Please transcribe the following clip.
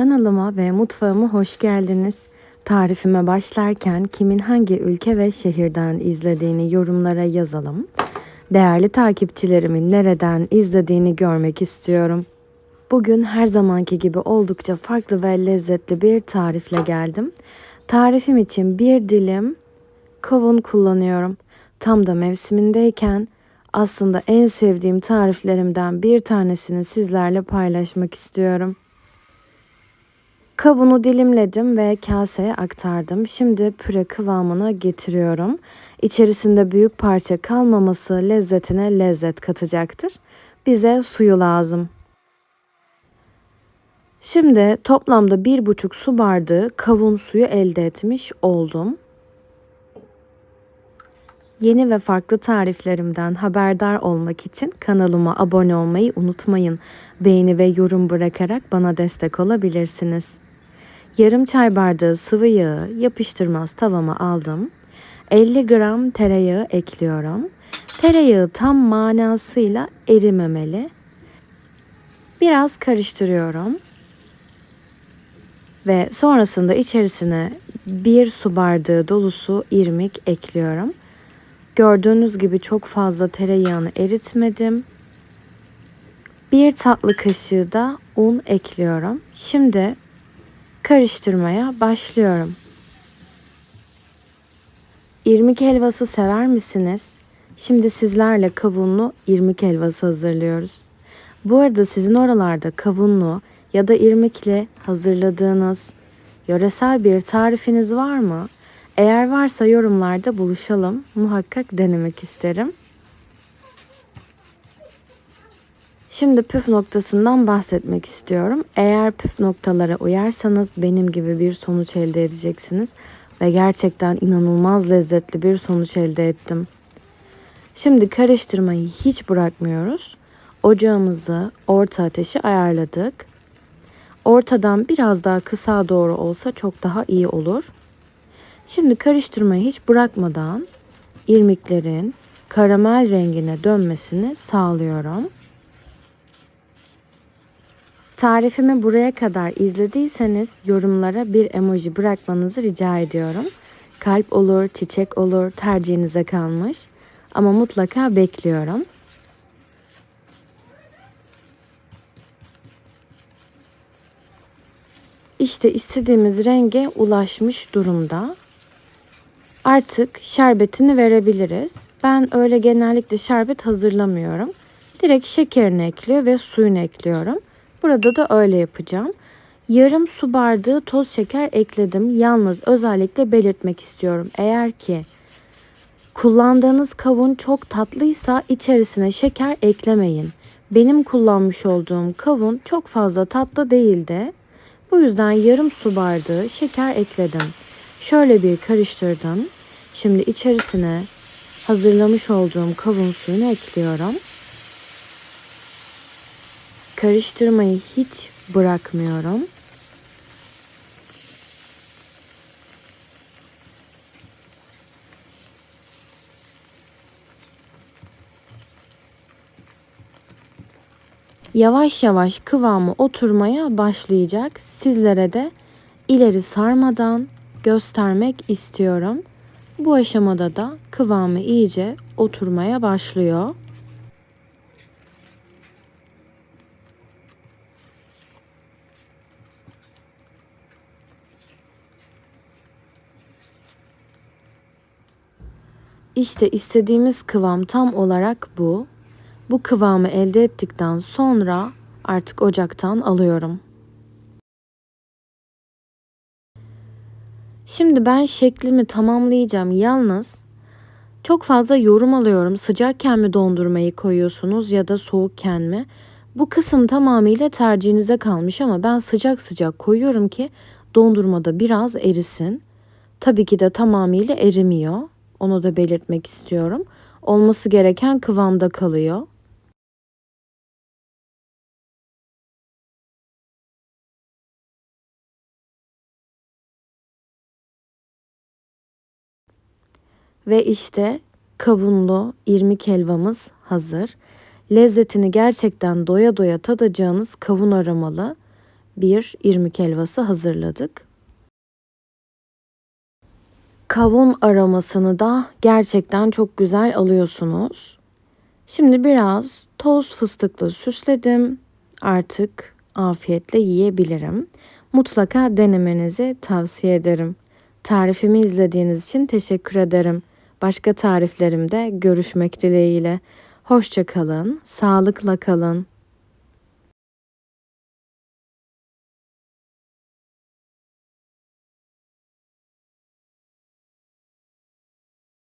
Kanalıma ve mutfağıma hoş geldiniz. Tarifime başlarken kimin hangi ülke ve şehirden izlediğini yorumlara yazalım. Değerli takipçilerimin nereden izlediğini görmek istiyorum. Bugün her zamanki gibi oldukça farklı ve lezzetli bir tarifle geldim. Tarifim için bir dilim kavun kullanıyorum. Tam da mevsimindeyken aslında en sevdiğim tariflerimden bir tanesini sizlerle paylaşmak istiyorum. Kavunu dilimledim ve kaseye aktardım. Şimdi püre kıvamına getiriyorum. İçerisinde büyük parça kalmaması lezzetine lezzet katacaktır. Bize suyu lazım. Şimdi toplamda bir buçuk su bardağı kavun suyu elde etmiş oldum. Yeni ve farklı tariflerimden haberdar olmak için kanalıma abone olmayı unutmayın. Beğeni ve yorum bırakarak bana destek olabilirsiniz. Yarım çay bardağı sıvı yağı yapıştırmaz tavama aldım. 50 gram tereyağı ekliyorum. Tereyağı tam manasıyla erimemeli. Biraz karıştırıyorum. Ve sonrasında içerisine bir su bardağı dolusu irmik ekliyorum. Gördüğünüz gibi çok fazla tereyağını eritmedim. Bir tatlı kaşığı da un ekliyorum. Şimdi karıştırmaya başlıyorum. İrmik helvası sever misiniz? Şimdi sizlerle kavunlu irmik helvası hazırlıyoruz. Bu arada sizin oralarda kavunlu ya da irmikli hazırladığınız yöresel bir tarifiniz var mı? Eğer varsa yorumlarda buluşalım. Muhakkak denemek isterim. Şimdi püf noktasından bahsetmek istiyorum. Eğer püf noktalara uyarsanız benim gibi bir sonuç elde edeceksiniz ve gerçekten inanılmaz lezzetli bir sonuç elde ettim. Şimdi karıştırmayı hiç bırakmıyoruz. Ocağımızı orta ateşe ayarladık. Ortadan biraz daha kısa doğru olsa çok daha iyi olur. Şimdi karıştırmayı hiç bırakmadan irmiklerin karamel rengine dönmesini sağlıyorum. Tarifimi buraya kadar izlediyseniz yorumlara bir emoji bırakmanızı rica ediyorum. Kalp olur, çiçek olur, tercihinize kalmış. Ama mutlaka bekliyorum. İşte istediğimiz renge ulaşmış durumda. Artık şerbetini verebiliriz. Ben öyle genellikle şerbet hazırlamıyorum. Direkt şekerini ekliyor ve suyunu ekliyorum. Burada da öyle yapacağım. Yarım su bardağı toz şeker ekledim. Yalnız özellikle belirtmek istiyorum. Eğer ki kullandığınız kavun çok tatlıysa içerisine şeker eklemeyin. Benim kullanmış olduğum kavun çok fazla tatlı değildi. Bu yüzden yarım su bardağı şeker ekledim. Şöyle bir karıştırdım. Şimdi içerisine hazırlamış olduğum kavun suyunu ekliyorum. Karıştırmayı hiç bırakmıyorum. Yavaş yavaş kıvamı oturmaya başlayacak. Sizlere de ileri sarmadan göstermek istiyorum. Bu aşamada da kıvamı iyice oturmaya başlıyor. İşte istediğimiz kıvam tam olarak bu. Bu kıvamı elde ettikten sonra artık ocaktan alıyorum. Şimdi ben şeklimi tamamlayacağım. Yalnız çok fazla yorum alıyorum. Sıcakken mi dondurmayı koyuyorsunuz ya da soğukken mi? Bu kısım tamamıyla tercihinize kalmış ama ben sıcak sıcak koyuyorum ki dondurmada biraz erisin. Tabii ki de tamamıyla erimiyor. Onu da belirtmek istiyorum. Olması gereken kıvamda kalıyor. Ve işte kavunlu irmik helvamız hazır. Lezzetini gerçekten doya doya tadacağınız kavun aromalı bir irmik helvası hazırladık. Kavun aromasını da gerçekten çok güzel alıyorsunuz. Şimdi biraz toz fıstıkla süsledim. Artık afiyetle yiyebilirim. Mutlaka denemenizi tavsiye ederim. Tarifimi izlediğiniz için teşekkür ederim. Başka tariflerimde görüşmek dileğiyle. Hoşça kalın, sağlıkla kalın.